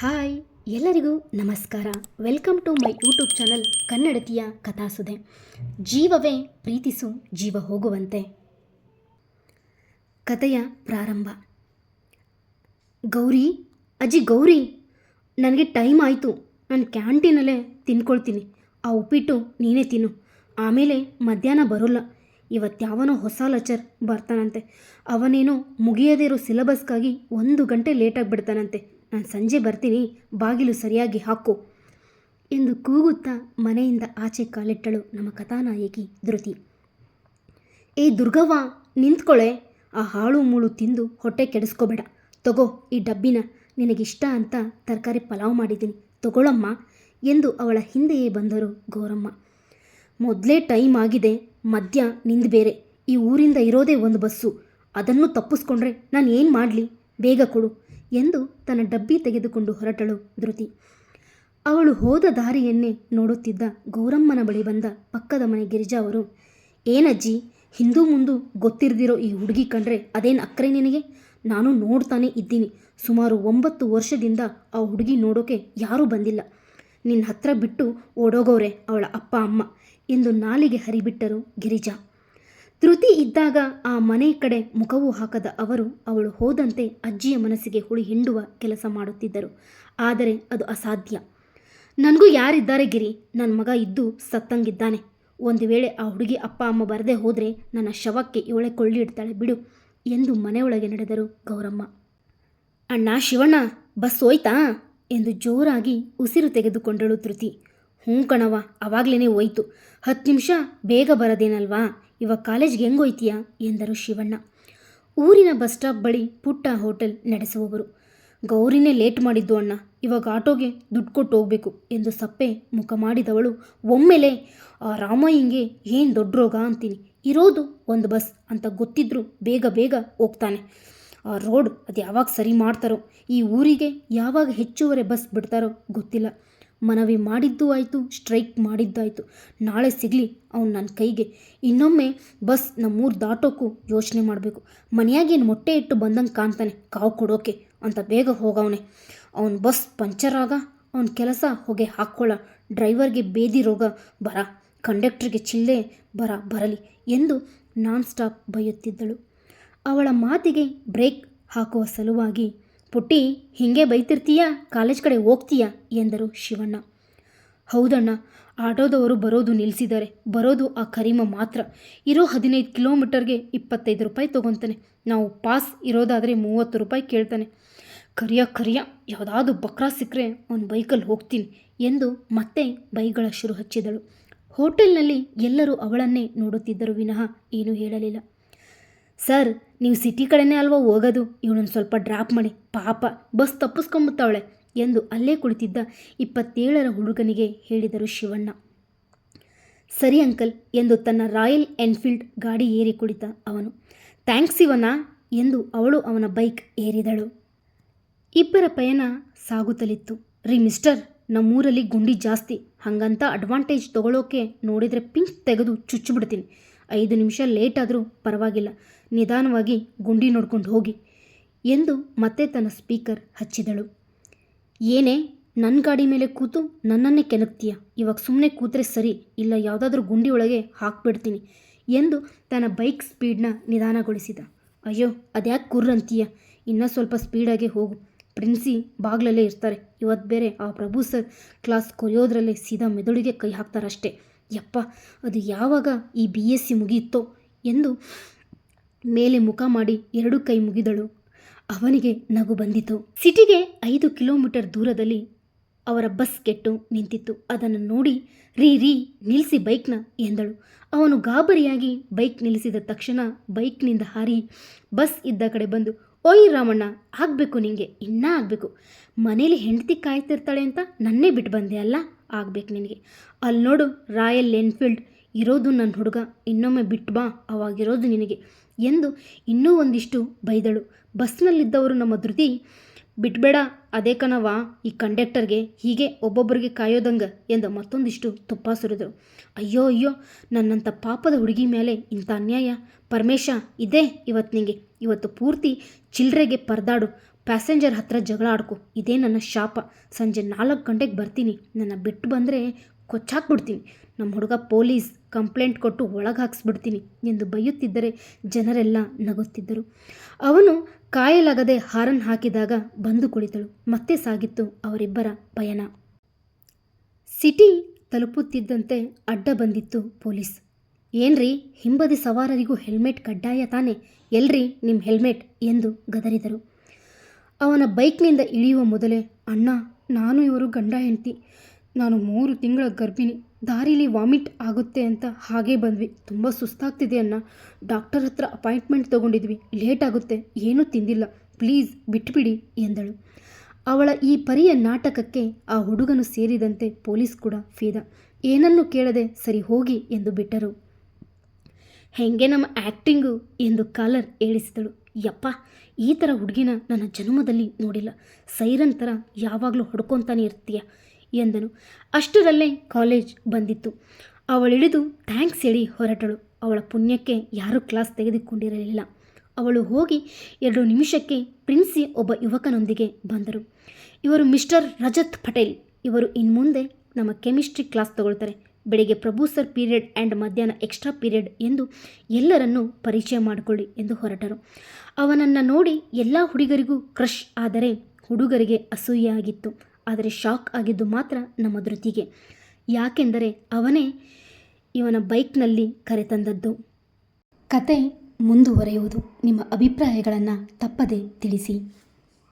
Hi, ಎಲ್ಲರಿಗೂ ನಮಸ್ಕಾರ. Welcome to my YouTube channel ಕನ್ನಡತಿಯ ಕಥಾಸುದೆ. ಜೀವವೇ ಪ್ರೀತಿಸು, ಜೀವ ಹೋಗುವಂತೆ. ಕಥೆಯ ಪ್ರಾರಂಭ. ಗೌರಿ, ಅಜ್ಜಿ ಗೌರಿ, ನನಗೆ ಟೈಮ್ ಆಯಿತು. ನಾನು ಕ್ಯಾಂಟೀನಲ್ಲೇ ತಿನ್ಕೊಳ್ತೀನಿ. ಆ ಉಪ್ಪಿಟ್ಟು ನೀನೇ ತಿನ್ನು. ಆಮೇಲೆ ಮಧ್ಯಾಹ್ನ ಬರೋಲ್ಲ. ಇವತ್ತ್ಯಾವನೋ ಹೊಸ ಲಚರ್ ಬರ್ತಾನಂತೆ. ಅವನೇನೋ ಮುಗಿಯದೇ ಇರೋ ಸಿಲೆಬಸ್ಗಾಗಿ ಒಂದು ಗಂಟೆ ಲೇಟಾಗಿ ಬಿಡ್ತಾನಂತೆ ನಾನು ಸಂಜೆ ಬರ್ತೀನಿ, ಬಾಗಿಲು ಸರಿಯಾಗಿ ಹಾಕು ಎಂದು ಕೂಗುತ್ತಾ ಮನೆಯಿಂದ ಆಚೆ ಕಾಲಿಟ್ಟಳು ನಮ್ಮ ಕಥಾನಾಯಕಿ ಧೃತಿ. ಏ ದುರ್ಗವ್ವ, ನಿಂತ್ಕೊಳೆ. ಆ ಹಾಳು ಮೂಳು ತಿಂದು ಹೊಟ್ಟೆ ಕೆಡಿಸ್ಕೋಬೇಡ. ತಗೋ ಈ ಡಬ್ಬಿನ, ನಿನಗಿಷ್ಟ ಅಂತ ತರಕಾರಿ ಪಲಾವ್ ಮಾಡಿದ್ದೀನಿ, ತಗೊಳಮ್ಮ ಎಂದು ಅವಳ ಹಿಂದೆಯೇ ಬಂದರು ಗೌರಮ್ಮ. ಮೊದಲೇ ಟೈಮ್ ಆಗಿದೆ, ಮದ್ಯ ನಿಂದು ಬೇರೆ. ಈ ಊರಿಂದ ಇರೋದೇ ಒಂದು ಬಸ್ಸು. ಅದನ್ನು ತಪ್ಪಿಸ್ಕೊಂಡ್ರೆ ನಾನು ಏನು ಮಾಡಲಿ? ಬೇಗ ಕೊಡು. ಎಂದು ತನ್ನ ಡಬ್ಬಿ ತೆಗೆದುಕೊಂಡು ಹೊರಟಳು ಧೃತಿ. ಅವಳು ಹೋದ ದಾರಿಯನ್ನೇ ನೋಡುತ್ತಿದ್ದ ಗೌರಮ್ಮನ ಬಳಿ ಬಂದ ಪಕ್ಕದ ಮನೆ ಗಿರಿಜಾ ಅವರು, ಏನಜ್ಜಿ, ಹಿಂದೂ ಮುಂದು ಗೊತ್ತಿರದಿರೋ ಈ ಹುಡುಗಿ ಕಂಡ್ರೆ ಅದೇನು ಅಕ್ರೆ ನಿನಗೆ? ನಾನು ನೋಡ್ತಾನೆ ಇದ್ದೀನಿ. ಸುಮಾರು ಒಂಬತ್ತು ವರ್ಷದಿಂದ ಆ ಹುಡುಗಿ ನೋಡೋಕೆ ಯಾರೂ ಬಂದಿಲ್ಲ. ನಿನ್ನ ಹತ್ರ ಬಿಟ್ಟು ಓಡೋಗೋರೆ ಅವಳ ಅಪ್ಪ, ಅಮ್ಮ ಎಂದು ನಾಲಿಗೆ ಹರಿಬಿಟ್ಟರು ಗಿರಿಜಾ. ಧೃತಿ ಇದ್ದಾಗ ಆ ಮನೆ ಕಡೆ ಮುಖವು ಹಾಕದ ಅವರು ಅವಳು ಹೋದಂತೆ ಅಜ್ಜಿಯ ಮನಸ್ಸಿಗೆ ಹುಳಿ ಹಿಂಡುವ ಕೆಲಸ ಮಾಡುತ್ತಿದ್ದರು. ಆದರೆ ಅದು ಅಸಾಧ್ಯ. ನನಗೂ ಯಾರಿದ್ದಾರೆ ಗಿರಿ? ನನ್ನ ಮಗ ಇದ್ದು ಸತ್ತಂಗಿದ್ದಾನೆ. ಒಂದು ವೇಳೆ ಆ ಹುಡುಗಿ ಅಪ್ಪ, ಅಮ್ಮ ಬರದೆ ಹೋದರೆ ನನ್ನ ಶವಕ್ಕೆ ಇವಳೆ ಕೊಳ್ಳಿ ಇಡ್ತಾಳೆ ಬಿಡು ಎಂದು ಮನೆಯೊಳಗೆ ನಡೆದರು ಗೌರಮ್ಮ. ಅಣ್ಣ, ಶಿವಣ್ಣ, ಬಸ್ ಹೋಯ್ತಾ? ಎಂದು ಜೋರಾಗಿ ಉಸಿರು ತೆಗೆದುಕೊಂಡಳು ತೃತಿ ಹ್ಞೂ ಕಣವ ಅವಾಗ್ಲೇ ಹೋಯ್ತು. ಹತ್ತು ನಿಮಿಷ ಬೇಗ ಬರೋದೇನಲ್ವಾ? ಇವಾಗ ಕಾಲೇಜ್ಗೆ ಹೆಂಗೋಯ್ತೀಯಾ ಎಂದರು ಶಿವಣ್ಣ. ಊರಿನ ಬಸ್ ಸ್ಟಾಪ್ ಬಳಿ ಪುಟ್ಟ ಹೋಟೆಲ್ ನಡೆಸುವವರು. ಗೌರಿನೇ ಲೇಟ್ ಮಾಡಿದ್ದು ಅಣ್ಣ. ಇವಾಗ ಆಟೋಗೆ ದುಡ್ಡು ಕೊಟ್ಟು ಹೋಗ್ಬೇಕು ಎಂದು ಸಪ್ಪೆ ಮುಖ ಮಾಡಿದವಳು. ಒಮ್ಮೆಲೆ, ಆ ರಾಮಯ್ಯಂಗೆ ಏನು ದೊಡ್ಡ ರೋಗ? ಅಂತೀನಿ. ಇರೋದು ಒಂದು ಬಸ್ ಅಂತ ಗೊತ್ತಿದ್ರೂ ಬೇಗ ಬೇಗ ಹೋಗ್ತಾನೆ. ಆ ರೋಡ್ ಅದು ಯಾವಾಗ ಸರಿ ಮಾಡ್ತಾರೋ, ಈ ಊರಿಗೆ ಯಾವಾಗ ಹೆಚ್ಚುವರೆ ಬಸ್ ಬಿಡ್ತಾರೋ ಗೊತ್ತಿಲ್ಲ. ಮನವಿ ಮಾಡಿದ್ದು ಆಯಿತು, ಸ್ಟ್ರೈಕ್ ಮಾಡಿದ್ದಾಯಿತು. ನಾಳೆ ಸಿಗಲಿ, ಅವ್ನು ನನ್ನ ಕೈಗೆ. ಇನ್ನೊಮ್ಮೆ ಬಸ್ ನಮ್ಮೂರು ದಾಟೋಕ್ಕೂ ಯೋಚನೆ ಮಾಡಬೇಕು. ಮನೆಯಾಗೇನು ಮೊಟ್ಟೆ ಇಟ್ಟು ಬಂದಂಗೆ ಕಾಣ್ತಾನೆ, ಕಾವು ಕೊಡೋಕೆ ಅಂತ ಬೇಗ ಹೋಗವನೆ. ಅವನ ಬಸ್ ಪಂಚರ್ ಆಗ, ಅವನ ಕೆಲಸ ಹೊಗೆ ಹಾಕ್ಕೊಳ್ಳ ಡ್ರೈವರ್ಗೆ ಬೇದಿ ರೋಗ, ಬರ. ಕಂಡಕ್ಟ್ರಿಗೆ ಚಿಲ್ಲೆ, ಬರ, ಬರಲಿ ಎಂದು ನಾನ್ ಸ್ಟಾಪ್ ಬೈಯುತ್ತಿದ್ದಳು ಅವಳ ಮಾತಿಗೆ ಬ್ರೇಕ್ ಹಾಕುವ ಸಲುವಾಗಿ ಪುಟ್ಟಿ, ಹಿಂಗೆ ಬೈತಿರ್ತೀಯಾ? ಕಾಲೇಜ್ ಕಡೆ ಹೋಗ್ತೀಯಾ? ಎಂದರು ಶಿವಣ್ಣ. ಹೌದಣ್ಣ, ಆಟೋದವರು ಬರೋದು ನಿಲ್ಲಿಸಿದ್ದಾರೆ ಬರೋದು ಆ ಕರೀಮ ಮಾತ್ರ. ಇರೋ ಹದಿನೈದು ಕಿಲೋಮೀಟರ್ಗೆ ಇಪ್ಪತ್ತೈದು ರೂಪಾಯಿ ತೊಗೊತಾನೆ. ನಾವು ಪಾಸ್ ಇರೋದಾದರೆ ಮೂವತ್ತು ರೂಪಾಯಿ ಕೇಳ್ತಾನೆ. ಕರಿಯ ಕರಿಯ, ಯಾವುದಾದ್ರು ಬಕ್ರಾ ಸಿಕ್ಕರೆ ಅವನ ಬೈಕಲ್ಲಿ ಹೋಗ್ತೀನಿ ಎಂದು ಮತ್ತೆ ಬೈಗಳ ಶುರು ಹಚ್ಚಿದಳು. ಹೋಟೆಲ್ನಲ್ಲಿ ಎಲ್ಲರೂ ಅವಳನ್ನೇ ನೋಡುತ್ತಿದ್ದರು ವಿನಃ ಏನೂ ಹೇಳಲಿಲ್ಲ. ಸರ್, ನೀವು ಸಿಟಿ ಕಡೆನೇ ಅಲ್ವಾ ಹೋಗೋದು? ಇವಳನ್ನು ಸ್ವಲ್ಪ ಡ್ರಾಪ್ ಮಾಡಿ. ಪಾಪ, ಬಸ್ ತಪ್ಪಿಸ್ಕೊಂಬತ್ತವಳೆ ಎಂದು ಅಲ್ಲೇ ಕುಳಿತಿದ್ದ ಇಪ್ಪತ್ತೇಳರ ಹುಡುಗನಿಗೆ ಹೇಳಿದರು ಶಿವಣ್ಣ. ಸರಿ ಅಂಕಲ್ ಎಂದು ತನ್ನ ರಾಯಲ್ ಎನ್ಫೀಲ್ಡ್ ಗಾಡಿ ಏರಿ ಕುಳಿತ ಅವನು. ಥ್ಯಾಂಕ್ಸ್ ಇವನ ಎಂದು ಅವಳು ಅವನ ಬೈಕ್ ಏರಿದಳು. ಇಬ್ಬರ ಪಯಣ ಸಾಗುತ್ತಲಿತ್ತು. ರೀ ಮಿಸ್ಟರ್, ನಮ್ಮೂರಲ್ಲಿ ಗುಂಡಿ ಜಾಸ್ತಿ. ಹಾಗಂತ ಅಡ್ವಾಂಟೇಜ್ ತಗೊಳ್ಳೋಕೆ ನೋಡಿದರೆ ಪಿಂಚ್ ತೆಗೆದು ಚುಚ್ಚಿಬಿಡ್ತೀನಿ. ಐದು ನಿಮಿಷ ಲೇಟ್ ಆದರೂ ಪರವಾಗಿಲ್ಲ. ನಿಧಾನವಾಗಿ ಗುಂಡಿ ನೋಡ್ಕೊಂಡು ಹೋಗಿ ಎಂದು ಮತ್ತೆ ತನ್ನ ಸ್ಪೀಕರ್ ಹಚ್ಚಿದಳು. ಏನೇ ನನ್ನ ಗಾಡಿ ಮೇಲೆ ಕೂತು ನನ್ನನ್ನೇ ಕೆನಕ್ತೀಯ ಇವಾಗ ಸುಮ್ಮನೆ ಕೂತ್ರೆ ಸರಿ, ಇಲ್ಲ ಯಾವುದಾದ್ರೂ ಗುಂಡಿ ಒಳಗೆ ಹಾಕ್ಬಿಡ್ತೀನಿ ಎಂದು ತನ್ನ ಬೈಕ್ ಸ್ಪೀಡ್ನ ನಿಧಾನಗೊಳಿಸಿದ. ಅಯ್ಯೋ, ಅದ್ಯಾಕೆ ಕುರ್ರಂತೀಯ ಇನ್ನೂ ಸ್ವಲ್ಪ ಸ್ಪೀಡಾಗೆ ಹೋಗು. ಪ್ರಿನ್ಸಿ ಬಾಗ್ಲಲ್ಲೇ ಇರ್ತಾರೆ. ಇವತ್ತು ಬೇರೆ ಆ ಪ್ರಭು ಸರ್ ಕ್ಲಾಸ್ ಕೊರಿಯೋದ್ರಲ್ಲೇ ಸೀದಾ ಮೆದುಳಿಗೆ ಕೈ ಹಾಕ್ತಾರಷ್ಟೇ. ಯಪ್ಪ, ಅದು ಯಾವಾಗ ಈ ಬಿ ಎಸ್ ಸಿ ಮುಗಿಯಿತೋ ಎಂದು ಮೇಲೆ ಮುಖ ಮಾಡಿ ಎರಡು ಕೈ ಮುಗಿದಳು. ಅವನಿಗೆ ನಗು ಬಂದಿತು. ಸಿಟಿಗೆ ಐದು ಕಿಲೋಮೀಟರ್ ದೂರದಲ್ಲಿ ಅವರ ಬಸ್ ಕೆಟ್ಟು ನಿಂತಿತ್ತು. ಅದನ್ನು ನೋಡಿ, ರೀ ರೀ ನಿಲ್ಲಿಸಿ ಬೈಕ್ನ ಎಂದಳು. ಅವನು ಗಾಬರಿಯಾಗಿ ಬೈಕ್ ನಿಲ್ಲಿಸಿದ ತಕ್ಷಣ ಬೈಕ್ನಿಂದ ಹಾರಿ ಬಸ್ ಇದ್ದ ಕಡೆ ಬಂದು, ಓಯ್ ರಾಮಣ್ಣ, ಆಗಬೇಕು ನಿಂಗೆ, ಇನ್ನೂ ಆಗಬೇಕು. ಮನೇಲಿ ಹೆಂಡತಿ ಕಾಯ್ತಿರ್ತಾಳೆ ಅಂತ ನನ್ನೇ ಬಿಟ್ಟು ಬಂದೆ ಅಲ್ಲ? ಆಗ್ಬೇಕು ನಿನಗೆ. ಅಲ್ಲಿ ನೋಡು, ರಾಯಲ್ ಎನ್ಫೀಲ್ಡ್ ಇರೋದು ನನ್ನ ಹುಡುಗ. ಇನ್ನೊಮ್ಮೆ ಬಿಟ್ಟು ಬಾ ಅವಾಗಿರೋದು ನಿನಗೆ. ಎಂದು ಇನ್ನೂ ಒಂದಿಷ್ಟು ಬೈದಳು. ಬಸ್ನಲ್ಲಿದ್ದವರು ನಮ್ಮ ಧೃತಿ, ಬಿಟ್ಬೇಡ, ಅದೇ ಕಣವ ಈ ಕಂಡಕ್ಟರ್ಗೆ ಹೀಗೆ ಒಬ್ಬೊಬ್ಬರಿಗೆ ಕಾಯೋದಂಗ ಎಂದು ಮತ್ತೊಂದಿಷ್ಟು ತುಪ್ಪ ಸುರಿದರು. ಅಯ್ಯೋ ಅಯ್ಯೋ ನನ್ನಂಥ ಪಾಪದ ಹುಡುಗಿ ಮೇಲೆ ಇಂಥ ಅನ್ಯಾಯ. ಪರಮೇಶ, ಇದೇ ಇವತ್ತು ನಿಂಗೆ. ಇವತ್ತು ಪೂರ್ತಿ ಚಿಲ್ಲರೆಗೆ ಪರದಾಡು. ಪ್ಯಾಸೆಂಜರ್ ಹತ್ರ ಜಗಳ ಆಡ್ಕೊ. ಇದೇ ನನ್ನ ಶಾಪ. ಸಂಜೆ ನಾಲ್ಕು ಗಂಟೆಗೆ ಬರ್ತೀನಿ. ನನ್ನ ಬಿಟ್ಟು ಬಂದರೆ ಕೊಚ್ಚಾಕ್ಬಿಡ್ತೀನಿ. ನಮ್ಮ ಹುಡುಗ ಪೊಲೀಸ್ ಕಂಪ್ಲೇಂಟ್ ಕೊಟ್ಟು ಒಳಗೆ ಹಾಕ್ಸ್ಬಿಡ್ತೀನಿ ಎಂದು ಬೈಯುತ್ತಿದ್ದರೆ ಜನರೆಲ್ಲ ನಗುತ್ತಿದ್ದರು. ಅವನು ಕಾಯಲಾಗದೆ ಹಾರನ್ ಹಾಕಿದಾಗ ಬಂದು ಕುಳಿತಳು. ಮತ್ತೆ ಸಾಗಿತ್ತು ಅವರಿಬ್ಬರ ಪಯಣ. ಸಿಟಿ ತಲುಪುತ್ತಿದ್ದಂತೆ ಅಡ್ಡ ಬಂದಿತ್ತು ಪೊಲೀಸ್. ಏನ್ರಿ, ಹಿಂಬದಿ ಸವಾರರಿಗೂ ಹೆಲ್ಮೆಟ್ ಕಡ್ಡಾಯ ತಾನೆ? ಎಲ್ರಿ ನಿಮ್ಮ ಹೆಲ್ಮೆಟ್? ಎಂದು ಗದರಿದರು. ಅವನ ಬೈಕ್ನಿಂದ ಇಳಿಯುವ ಮೊದಲೇ, ಅಣ್ಣ, ನಾನು ಇವರು ಗಂಡ ಹೆಂಡತಿ. ನಾನು ಮೂರು ತಿಂಗಳ ಗರ್ಭಿಣಿ. ದಾರಿಲಿ ವಾಮಿಟ್ ಆಗುತ್ತೆ ಅಂತ ಹಾಗೇ ಬಂದ್ವಿ. ತುಂಬ ಸುಸ್ತಾಗ್ತಿದೆ ಅಣ್ಣ. ಡಾಕ್ಟರ್ ಹತ್ರ ಅಪಾಯಿಂಟ್ಮೆಂಟ್ ತೊಗೊಂಡಿದ್ವಿ. ಲೇಟ್ ಆಗುತ್ತೆ. ಏನೂ ತಿಂದಿಲ್ಲ. ಪ್ಲೀಸ್ ಬಿಟ್ಬಿಡಿ, ಎಂದಳು. ಅವಳ ಈ ಪರಿಯ ನಾಟಕಕ್ಕೆ ಆ ಹುಡುಗನು ಸೇರಿದಂತೆ ಪೊಲೀಸ್ ಕೂಡ ಫೇದ. ಏನನ್ನು ಕೇಳದೆ, ಸರಿ ಹೋಗಿ, ಎಂದು ಬಿಟ್ಟರು. ಹೆಂಗೆ ನಮ್ಮ ಆ್ಯಕ್ಟಿಂಗು? ಎಂದು ಕಾಲರ್ ಏಳಿಸಿದಳು ಯಪ್ಪ, ಈ ಥರ ಹುಡುಗಿನ ನನ್ನ ಜನ್ಮದಲ್ಲಿ ನೋಡಿಲ್ಲ. ಸೈರನ್ ಥರ ಯಾವಾಗಲೂ ಹೊಡ್ಕೊತಾನೆ ಇರ್ತೀಯ ಎಂದನು. ಅಷ್ಟರಲ್ಲೇ ಕಾಲೇಜ್ ಬಂದಿತ್ತು. ಅವಳಿಳಿದು ಥ್ಯಾಂಕ್ಸ್ ಹೇಳಿ ಹೊರಟಳು. ಅವಳ ಪುಣ್ಯಕ್ಕೆ ಯಾರೂ ಕ್ಲಾಸ್ ತೆಗೆದುಕೊಂಡಿರಲಿಲ್ಲ. ಅವಳು ಹೋಗಿ ಎರಡು ನಿಮಿಷಕ್ಕೆ ಪ್ರಿನ್ಸಿ ಒಬ್ಬ ಯುವಕನೊಂದಿಗೆ ಬಂದರು. ಇವರು ಮಿಸ್ಟರ್ ರಜತ್ ಪಟೇಲ್. ಇವರು ಇನ್ಮುಂದೆ ನಮ್ಮ ಕೆಮಿಸ್ಟ್ರಿ ಕ್ಲಾಸ್ ತಗೊಳ್ತಾರೆ. ಬೆಳಿಗ್ಗೆ ಪ್ರಭು ಸರ್ ಪೀರಿಯಡ್ ಆ್ಯಂಡ್ ಮಧ್ಯಾಹ್ನ ಎಕ್ಸ್ಟ್ರಾ ಪೀರಿಯಡ್ ಎಂದು ಎಲ್ಲರನ್ನೂ ಪರಿಚಯ ಮಾಡಿಕೊಳ್ಳಿ ಎಂದು ಹೊರಟರು. ಅವನನ್ನು ನೋಡಿ ಎಲ್ಲ ಹುಡುಗರಿಗೂ ಕ್ರಶ್ ಆದರೆ ಹುಡುಗರಿಗೆ ಅಸೂಯೆಯಾಗಿತ್ತು. ಆದರೆ ಶಾಕ್ ಆಗಿದ್ದು ಮಾತ್ರ ನಮ್ಮ ಧೃತಿಗೆ. ಯಾಕೆಂದರೆ ಅವನೇ ಇವನ ಬೈಕ್ನಲ್ಲಿ ಕರೆತಂದದ್ದು. ಕತೆ ಮುಂದುವರೆಯುವುದು. ನಿಮ್ಮ ಅಭಿಪ್ರಾಯಗಳನ್ನು ತಪ್ಪದೆ ತಿಳಿಸಿ.